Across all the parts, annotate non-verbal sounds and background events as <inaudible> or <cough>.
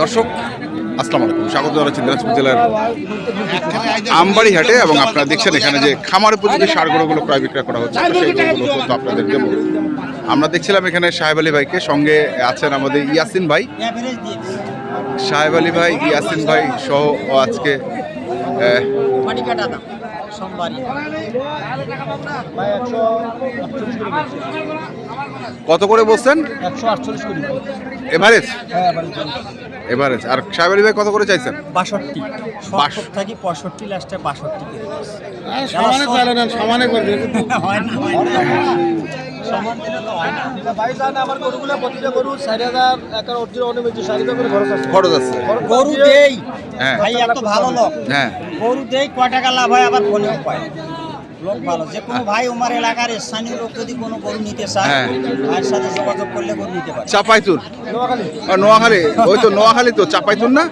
দর্শক, আসসালামু আলাইকুম। স্বাগত জানাচ্ছি দিনাজপুর জেলার আমবাড়ি হাটে এবং আপনারা দেখছেন এখানে যে খামার উপযোগী সার গরুগুলো ক্রয় বিক্রয় করা হচ্ছে সেই গরুগুলো আপনাদের দেবো। আমরা দেখছিলাম এখানে সাহেব আলী ভাইকে সঙ্গে আছেন আমাদের ইয়াসিন ভাই। সাহেব আলী ভাই, ইয়াসিন ভাই সহ আজকে সোমবারই। কত করে বসছেন? একশো আটচল্লিশ কোটি এভারেজ? হ্যাঁ এভারেজ আর সাহেব ভাই কত করে চাইছেন? বাষট্টি। বাষ- সত্তর পঁয়ষট্টি লাস্টে বাষট্টি দিয়েছে। সমানে সমানে করবে <laughs> হয় না হয় না। সমান দিলে তো হয় না। ভাই জান আমার গরুগুলো প্রতিটা গরু ষাট হাজার একটা অর্জিনাল অনুমিত ষাট হাজার করে খরচ আছে। খরচ আছে। গরু দেই। হ্যাঁ। ভাই এত ভালো লোক। হ্যাঁ। গরু দেই কয় টাকা লাভ হয় আবার ফোনেও পায় লোক ভালো। যে কোনো ভাই আমার এলাকার স্থানীয় লোক যদি কোনো গরু নিতে চায় হ্যাঁ। ভাইয়ের সাথে যোগাযোগ করলে গরু নিতে পারে। চাপাইতুর। নোয়াখালী। নোয়াখালী। ওই তো নোয়াখালী তো চাপাইতুর না?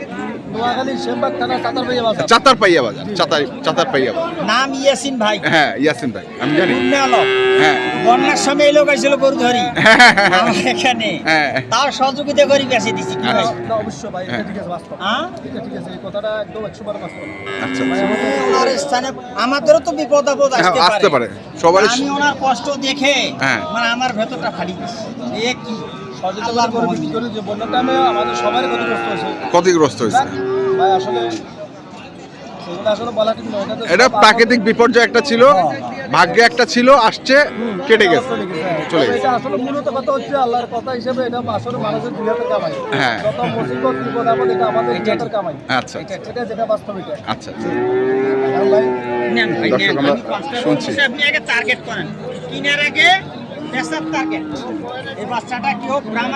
চাতার পাইয়া বাজার। চাতার চাতার পাইয়া বাজার। নাম ইয়াসিন ভাই। হ্যাঁ ইয়াসিন ভাই আমি জানি। হ্যাঁ। বন্যার সময় এই লোক আসছিল গরু ধরি এখানে। হ্যাঁ। তাও সহযোগিতা করি বেঁচে দিছি কি ভাই? অবশ্যই ভাই ঠিক আছে বাস্তব। হ্যাঁ? ঠিক আছে ঠিক আছে এই কথাটা একদম একশো বার বাস্তব। আচ্ছা। ওনার স্থানে আমাদেরও তো বিপদ আপদ হ্যাঁ, আসতে আসতে পারে। পারে। সবারই- আমি ওনার কষ্ট দেখে হ্যাঁ। মানে আমার ভেতরটা ফাটি গেছে। এ কি? করে করে যে বন্যার টাইমে আমাদের সবারই ক্ষতিগ্রস্ত হয়েছে। ক্ষতিগ্রস্ত হয়েছে। এটা প্রাকৃতিক বিপর্যয় একটা ছিল ভাগ্যে একটা ছিল আসছে কেটে গেছে চলে গেছে, হ্যাঁ। আসলে মূলত কথা হচ্ছে আল্লাহর কথা হিসেবে এটা আসলে মানুষের দুনিয়াতে কামাই। হ্যাঁ। যত মুসিবত বিপদ আপদ এটা আমাদের দুনিয়াতে কামাই। আচ্ছা এটা এটা যেটা বাস্তব এটা। আচ্ছা আচ্ছা। নেন ভাই দর্শক, নেন। আমরা পাঁচটা শুনছি। আপনি আগে টার্গেট করেন। কিনার আগে বেচার টার্গেট এই বাচ্চাটা কেউ দিবে আমি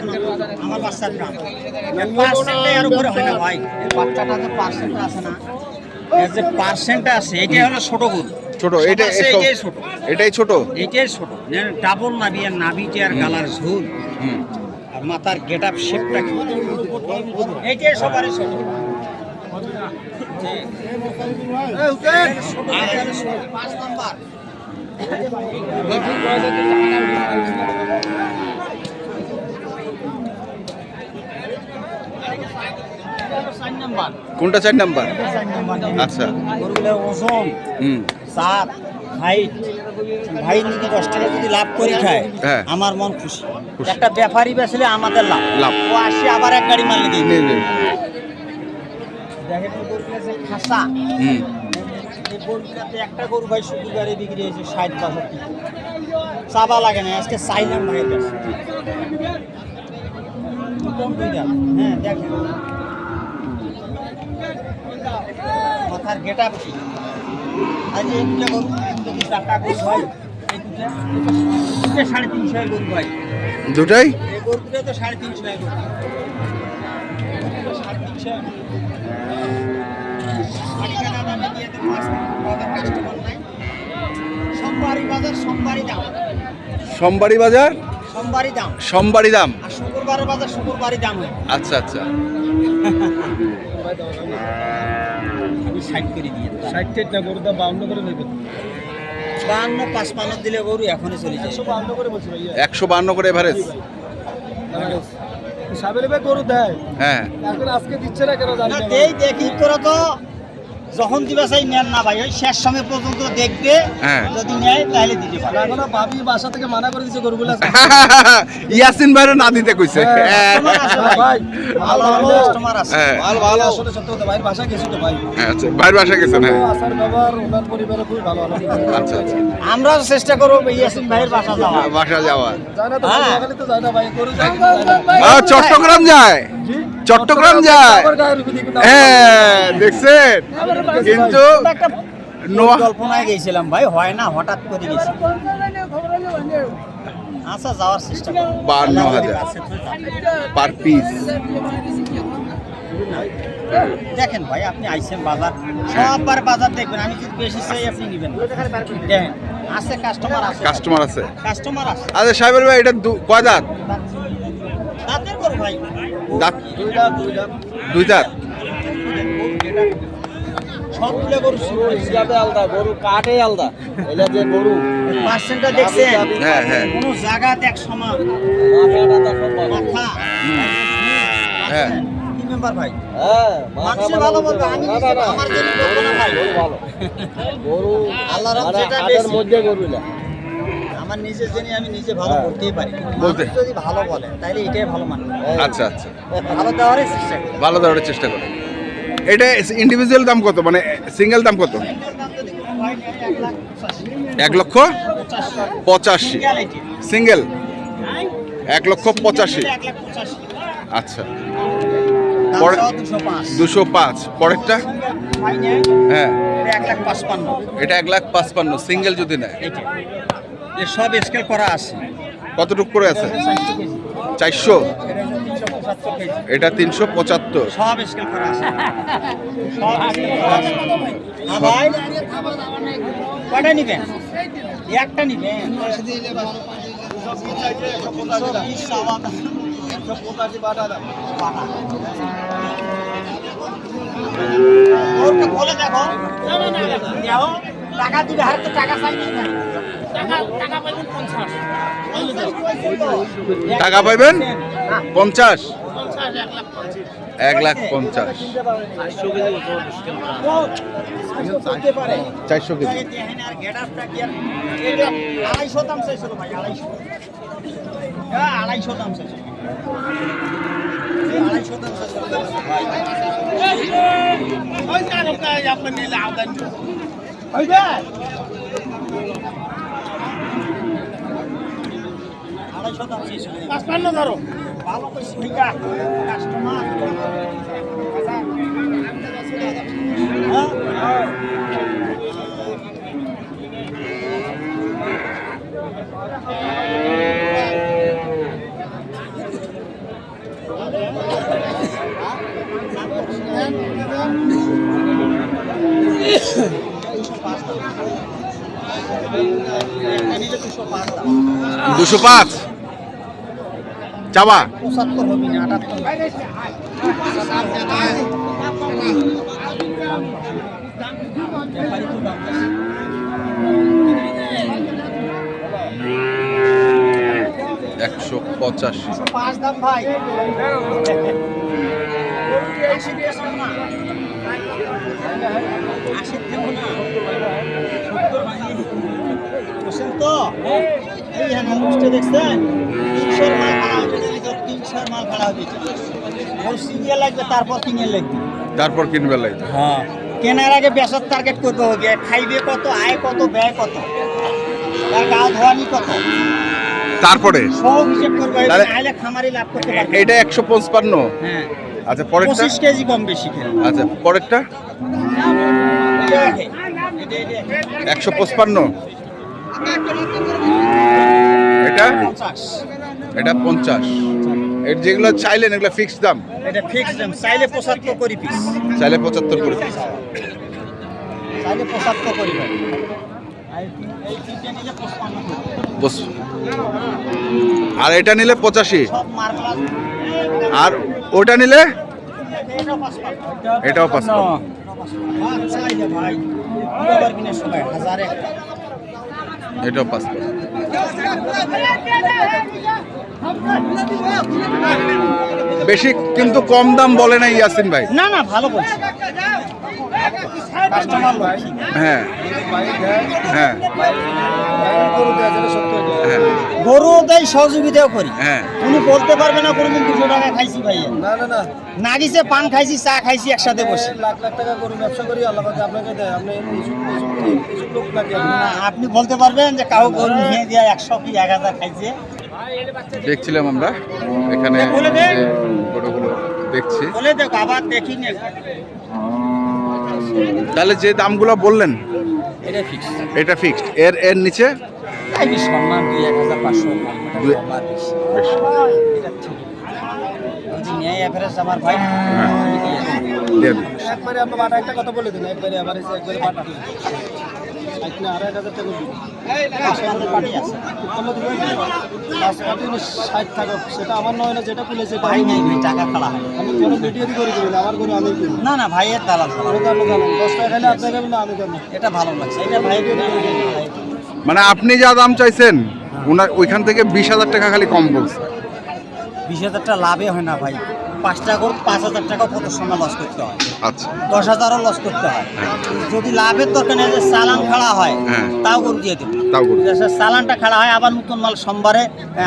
প্রথমত আমার বাচ্চার ব্রাহ্ম পার্সেন্টে আর উপরে হয় না ভাই। এই বাচ্চাটা যে পার্সেন্ট আছে না? এর যে পার্সেন্ট আছে এটাই হলো ছোট গরু ছোট এটা এসব- এটাই ছোট। এটাই ছোট? ছোট। ডাবল নাবি আর নাবিটি আর গালার ঝুল। হুম। আর মাথার গেট আপ শেপটা কি? এইটাই সবারই ছোট। পাঁচ নাম্বার। কোনটা চার নাম্বার আচ্ছা ওজন হুম সাত হাইট ভাই নিকে দশ টাকা যদি লাভ করি খায় হ্যাঁ। আমার মন খুশি। একটা ব্যাপারী বেচলে আমাদের লাভ লাভ। ও আসে আবার এক গাড়ি। দেখেন যে খাসা হুম গরুগুলোতে একটা গরু ভাই শুক্রবারে বিক্রি হয়েছে ষাট বাষট্টি চাবা লাগে না আজকে চাইলাম কাছে হ্যাঁ দেখেন। মাথার গেট আপ। আজ এই দুটা গরু কি চারটা গরু ভাই? দুটা দুটা সাড়ে তিনশো গরু ভাই। দুটাই? এই গরুগুলো তো সাড়ে তিনশো গরু। সাড়ে তিনশো দিয়ে তো সোমবারই বাজার সোমবারই দাম। সোমবারই দাম। সোমবারই দাম? আর শুক্রবারের বাজার শুক্রবারই দাম হয়। আচ্ছা আচ্ছা। আমি সাইড করে দিয়ে ষাট টাকা গরুর দাম বাউন্ন করে নেবেন বাহান্ন পাঁচপান্ন দিলে গরু এখনই চলে যায়। একশো করে বলছি ভাইয়া। একশো বান্ন করে এভারেজ সাবের গরু দেয়। হ্যাঁ। এখন আজকে দিচ্ছে না কেন জানি না, না দেই দেখি তোরা তো। যখন দিবে সেই নেন না ভাই ওই শেষ সময় পর্যন্ত দেখবে হ্যাঁ। যদি নেয় তাহলে দিতে পারে। এখন ভাবি বাসা থেকে মানা করে দিচ্ছে গরুগুলা <laughs> ইয়াসিন ভাইরে না দিতে কইছে। হ্যাঁ, ভাই। ভাই ভালো ভালো কাস্টমার আছে। হ্যাঁ। ভালো ভালো আসলে সত্য কথা ভাই বাসা গেছি তো ভাই। হ্যাঁ, আচ্ছা বাসা গেছেন হ্যাঁ। আসার ওনার পরিবারে খুবই ভালো ভালো আচ্ছা আচ্ছা। আমরাও চেষ্টা করব ইয়াসিন ভাইয়ের বাসা যাওয়া বাসা যাওয়া যায় না তো হ্যাঁ। তো যায় না ভাই গরু যায় চট্টগ্রাম যায়। চট্টগ্রাম যায়। হ্যাঁ দেখছেন? কিন্তু নোয়া- কল্পনায় গেছিলাম ভাই হয় না হঠাৎ করে গেছি। আচ্ছা যাওয়ার চেষ্টা বাহান্ন হাজার। Per piece. দেখেন ভাই আপনি আইসেন বাজার। সববার বাজার দেখবেন। আমি যদি বেশি চাই আপনি নেবেন। দেখেন আছে কাস্টমার আছে। কাস্টমার আছে। কাস্টমার আছে। আচ্ছা সাহেবের ভাই এটা কয় দাঁত? দাঁত? দুই সবগুলো গরু হিসাবে আলাদা গরু কাটে আলাদা। এটা যে গরু। পার্সেন্টটা দেখছেন? হ্যাঁ হ্যাঁ। কোনো জায়গাতে এক সমান। মাথা। হ্যাঁ। মেম্বার ভাই? হ্যাঁ মানুষে ভালো বলবে। আমি আমার জন্য বলব না ভাই। ভালো। গরু আল্লাহ মানে যেটা মধ্যে গরু না। আমার নিজের জন্য আমি নিজে ভালো হ্যাঁ। বলতেই পারি। বলতে। যদি ভালো বলে তাহলে এটাই ভালো মানে আচ্ছা আচ্ছা। ভালো দেওয়ারই চেষ্টা করি। ভালো দেওয়ার চেষ্টা করো। এটা ইন্ডিভিজুয়াল দাম কত? মানে সিঙ্গেল দাম কত? এক লক্ষ পঁচাশি। সিঙ্গেল এক লক্ষ পঁচাশি। আচ্ছা। দুশো পাঁচ। পরেরটা? হ্যাঁ। পাঁচপান্ন। এটা এক লাখ পাঁচপান্ন। সিঙ্গেল যদি নেয়। সব স্কেল করা আছে। কতটুকু করে আছে? এটা হচ্ছে 60 কেজি। চারশো? এটা হচ্ছে 375 কেজি। এটা তিনশো পঁচাত্তর সব স্কেল করা আছে। কয়টা নিবেন? একটা নিবেন? দেখো। টাকা দিবে হার তো টাকা চাই না। টাকা পাইবেন পঞ্চাশ। এক লাখ পঞ্চাশ। চারশো কেজি। আড়াইশো দাম। হ্যাঁ, আড়াইশো দাম দাম চাইছিল। ভালো। কাস্টমার। হ্যাঁ? দুশো পাঁচ। চাবা। একশো পঁচাশি। আশি দেবো না আশি দেবো না সত্তর ভাঙি বুঝছেন তো এই হ্যাঁ বুঝতে দেখছেন তিনশোর মাল খাড়া হবে তিনশোর মাল খাড়া হবে ওর সিরিয়াল লাগবে তারপর কিনে লাগবে তারপর কিনবে লাগবে হ্যাঁ কেনার আগে বেসর টার্গেট করতে হবে খাইবে কত আয় কত ব্যয় কত তার গা ধোয়ানি কত তারপরে সব হিসেব করবে তাহলে- খামারি লাভ করতে পারবে এটা একশো পঞ্চান্ন হ্যাঁ আচ্ছা পরেরটা পঁচিশ কেজি কম বেশি আচ্ছা পরেরটা একশো পঁচপান্ন এটা। এটা পঞ্চাশ। এর যেগুলো চাইলেন এগুলো ফিক্সড দাম? এটা ফিক্স দাম। চাইলে পঁচাত্তর করি পিস চাইলে পঁচাত্তর করে piece। চাইলে পঁচাত্তর করি ভাই আর এটা নিলে পঁচাশি। আর ওটা নিলে? এটাও পঁচপান্ন। এটাও পাঁচপান্ন বেশি কিন্তু কম দাম বলে না ইয়াসিন ভাই। না না ভালো বলছি। হ্যাঁ। হ্যাঁ। গরু হ্যাঁ। গরু দেয় সহযোগিতাও করি। হ্যাঁ। উনি বলতে পারবে না কোনোদিন দুশো টাকা খাইছি ভাই। না না না। নাগিছে পান খাইছি চা খাইছি একসাথে বসে। লাখ লাখ টাকা গরু ব্যবসা করি আল্লাহ আপনাকে দেয়। আপনি আপনি? বলতে পারবেন যে কাউ গরু নিয়ে দিয়ে একশো কি এক হাজার খাইছে। দেখছিলাম আমরা। এখানে দেখছি। বলে দেখো আবার দেখি নে তাহলে যে দামগুলো বললেন এটা ফিক্স এটা ফিক্সড এর এর নিচে? সম্মান দুই এক হাজার পাঁচশো। বেশ। এটা ঠিক যদি নেয় এভারেজ আমার ভাই। হ্যাঁ। একবারে একটা কথা বলে দিন একবারে আবার একবারে হাজার টাকা আছে পাঁচ ষাট সেটা আমার নয় না যেটা ভাই নেই ভাই টাকা খালা। হয় আমি কোনো ভিডিও করে দিবেন আমার গরু আমি কিনি না না ভাইয়ের দালাল দশ টাকা আপনি না আমি কেন? এটা ভালো লাগছে এটা ভাই মানে আপনি যা দাম চাইছেন ওনার ওইখান থেকে বিশ হাজার টাকা খালি কম বলছে। বিশ হাজার টাকা লাভে হয় না ভাই। পাঁচটা গরু পাঁচ হাজার টাকা কত সময় লস করতে হয়। আচ্ছা। দশ হাজারও লস করতে হয়। যদি লাভের দরকার নেই যে চালান খাড়া হয় হ্যাঁ। তাও গরু দিয়ে দেবো তাও চালানটা খাড়া হয় আবার নতুন মাল সোমবারে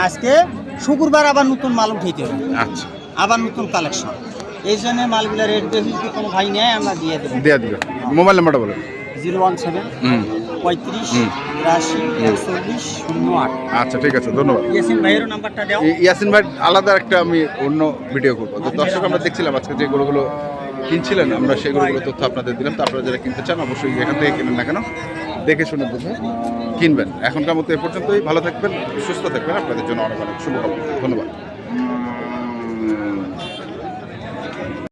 আজকে শুক্রবার আবার নতুন মাল উঠাইতে হবে আচ্ছা। আবার নতুন কালেকশন এই জন্য মালগুলো রেট বেশি কোনো ভাই নেয় আমরা দিয়ে দেবো। দেয়া দিবে। মোবাইল নাম্বারটা বলেন জিরো ওয়ান সেভেন পঁয়ত্রিশ। বিরাশি একচল্লিশ শূন্য আট আচ্ছা ঠিক আছে ধন্যবাদ। ইয়াসিন ভাইয়েরও নাম্বারটা দাও। ইয়াসিন ভাই আলাদা একটা আমি অন্য ভিডিও করব। তো দর্শক আমরা দেখছিলাম আজকে যে গরুগুলো কিনছিলেন আমরা সেই গরুগুলো তথ্য আপনাদের দিলাম। তো আপনারা যারা কিনতে চান অবশ্যই এখান থেকে কিনেন না কেন দেখে শুনে বুঝে কিনবেন। এখনকার মতো এ পর্যন্তই। ভালো থাকবেন সুস্থ থাকবেন। আপনাদের জন্য অনেক অনেক শুভকামনা। ধন্যবাদ।